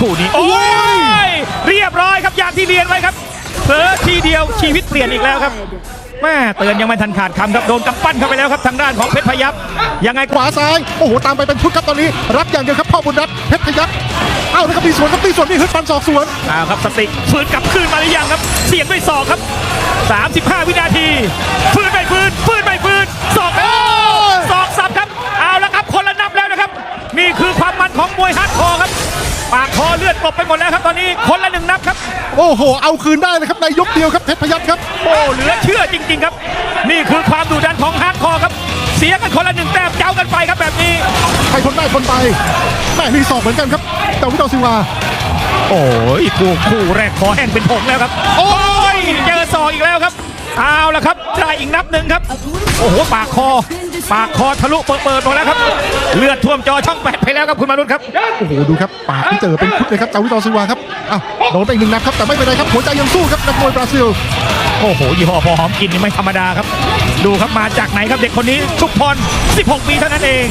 คู่นี้ โอ้ย เรียบร้อยครับอย่างที่เรียนไว้ครับเผลอทีเดียวชีวิตเปลี่ยนอีกแล้วครับแม่เตือนยังไม่ทันขาดคำครับโดนกำปั้นเข้าไปแล้วครับทางด้านของเพชรพยับยังไงขวาซ้ายโอ้โหตามไปเป็นชุดครับตอนนี้ รับอย่างเดียวครับพ่อบุญรัตน์เพชรพยัคฆ์เอ้าแล้วก็มีสวนครับตีสวนนี่ฮึดฟันศอกสวนอ้าวครับสติฟื้นกลับคืนมาหรือยังครับ เสียงด้วยศอกครับ 35 วินาทีฟื้นไม่ฟื้นฟื้นไม่ฟื้น คือความมันของมวยฮาร์ดคอร์ครับปากคอเลือดกลบไปหมดแล้วครับตอนนี้คนละหนึ่งนับครับ โอ้โห เอาคืนได้เลยครับในยกเดียวครับเพชรพยัคฆ์ครับ โอ้เหลือเชื่อจริง ๆ ครับ นี่คือความดุดันของฮาร์ดคอร์ครับ เสียกันคนละหนึ่งแต้มเจ้ากันไปครับแบบนี้ ใครทนได้ทนไปแม่มีศอกเหมือนกันครับแต่วิโตซิลวาโอ้ยคู่คู่แรกคอแห้งเป็นผงแล้วครับ โอ้ยเจอศอกอีกแล้วครับ เอาละครับได้อีกนับหนึ่งครับ โอ้โหปากคอ ปากคอทะลุเปิดเปิดหมดแล้วครับ เลือดท่วมจอช่องแปดไปแล้วครับคุณมารุตครับ โอ้โหดูครับปากที่เจอเป็นพุทธเลยครับเจ้าวิโตซิลวาครับอ้าวโดนไปอีกหนึ่งนับครับแต่ไม่เป็นไรครับหัวใจยังสู้ครับนักมวยบราซิลโอ้โหยี่ห้อพอหอมกินนี่ไม่ธรรมดาครับ ดูครับมาจากไหนครับเด็กคนนี้ชุบพร 16 ปีเท่านั้นเอง